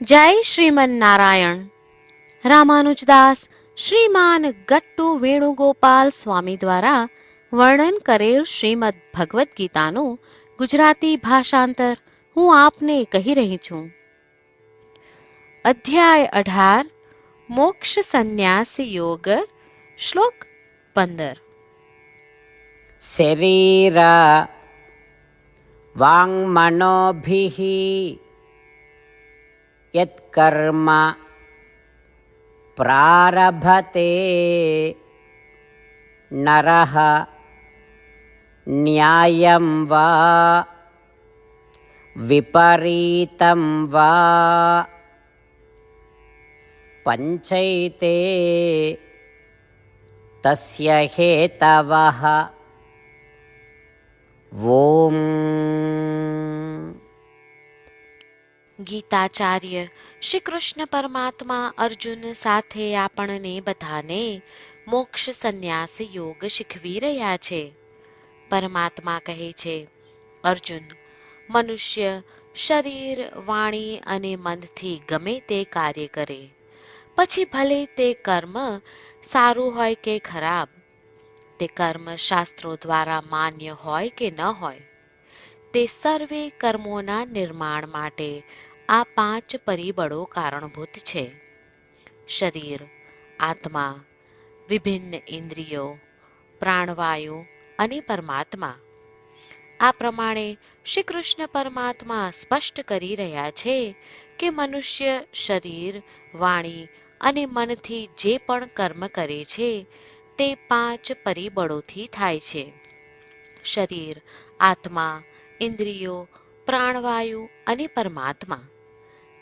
જય શ્રીમન નારાયણ રામાનુજદાસ શ્રીમાન ગટ્ટુ વેણુગોપાલ સ્વામી દ્વારા વર્ણન કરેલ શ્રીમદ ભગવદ્ ગીતાનું ગુજરાતી ભાષાંતર હું આપને કહી રહી છું. અધ્યાય અઢાર, મોક્ષ સંન્યાસ યોગ, શ્લોક પંદર. શરીરા વાંગ મનોભિહી यत्कर्म प्रारभते नरः न्यायं वा विपरीतं वा पञ्चैते तस्य हेतवः ॐ ગીતાચાર્ય શ્રી કૃષ્ણ પરમાત્મા અર્જુન સાથે આપણને બધાને મોક્ષ સંન્યાસ યોગ શીખવી રહ્યા છે. પરમાત્મા કહે છે, અર્જુન, મનુષ્ય શરીર, વાણી અને મનથી ગમે તે કાર્ય કરે. પછી ભલે તે કર્મ સારું હોય કે ખરાબ, તે કર્મ શાસ્ત્રો દ્વારા માન્ય હોય કે ન હોય તે સર્વે કર્મોના નિર્માણ માટે આ પાંચ પરિબળો કારણભૂત છે. શરીર, આત્મા, વિભિન્ન ઇન્દ્રિયો, પ્રાણવાયુ અને પરમાત્મા. આ પ્રમાણે શ્રી કૃષ્ણ પરમાત્મા સ્પષ્ટ કરી રહ્યા છે કે મનુષ્ય શરીર, વાણી અને મનથી જે પણ કર્મ કરે છે, તે પાંચ પરિબળોથી થાય છે. શરીર, આત્મા ઇન્દ્રિયો, પ્રાણવાયુ અને પરમાત્મા.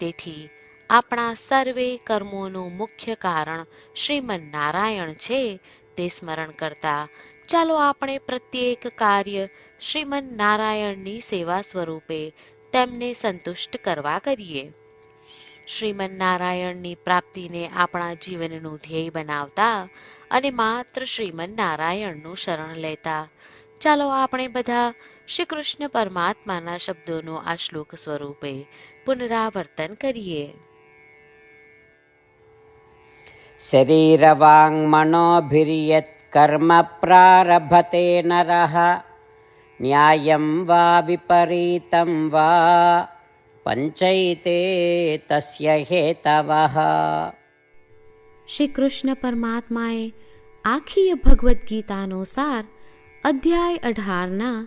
તેથી આપણા સર્વે કર્મોનું મુખ્ય કારણ શ્રીમન નારાયણ છે, તે સ્મરણ કરતા ચાલો આપણે પ્રત્યેક કાર્ય શ્રીમન નારાયણની સેવા સ્વરૂપે તેમને સંતુષ્ટ કરવા કરીએ. શ્રીમન નારાયણની પ્રાપ્તિને આપણા જીવનનું ધ્યેય બનાવતા અને માત્ર શ્રીમન નારાયણનું શરણ લેતા ચાલો આપણે બધા શ્રી કૃષ્ણ પરમાત્માના શબ્દોનું આ શ્લોક સ્વરૂપે પુનરાવર્તન કરીએ. શરીરવાङ्મનોભિર્યત કર્મ પ્રારભતે નરઃ ન્યાયમ વા વિપરીતમ વા પંચૈતે તસ્ય હેતવઃ. શ્રી કૃષ્ણ પરમાત્માએ આખી ભગવદ્ ગીતાનો સાર અધ્યાય અઢારના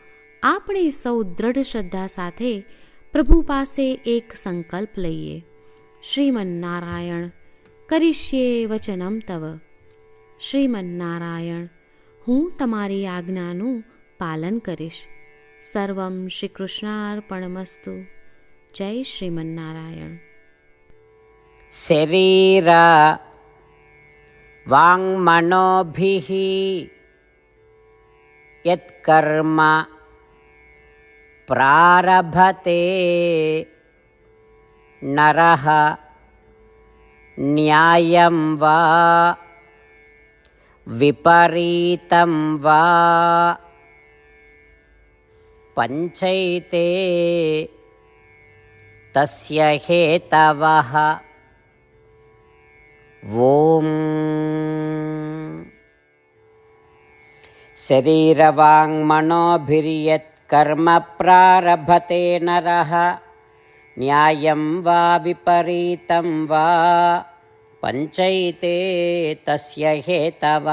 આપણે સૌ દ્રઢ શ્રદ્ધા સાથે પ્રભુ પાસે એક સંકલ્પ લઈએ શ્રીમન્નારાયણ કરીશ્યે વચનમ તવ શ્રીમન્નારાયણ હું તમારી આજ્ઞાનું પાલન કરીશ સર્વમ શ્રી કૃષ્ણાર્પણમસ્તુ જય શ્રીમન્નારાયણ शरीर वाङ्मनोभिः यत्कर्म प्रारभते नरः न्यायं वा विपरीतं वा पञ्चैते तस्य हेतवः ॐ కర్మ ప్రారభతే నర న్యాయం వా విపరీతం వా పంచైతే తస్య హేతవ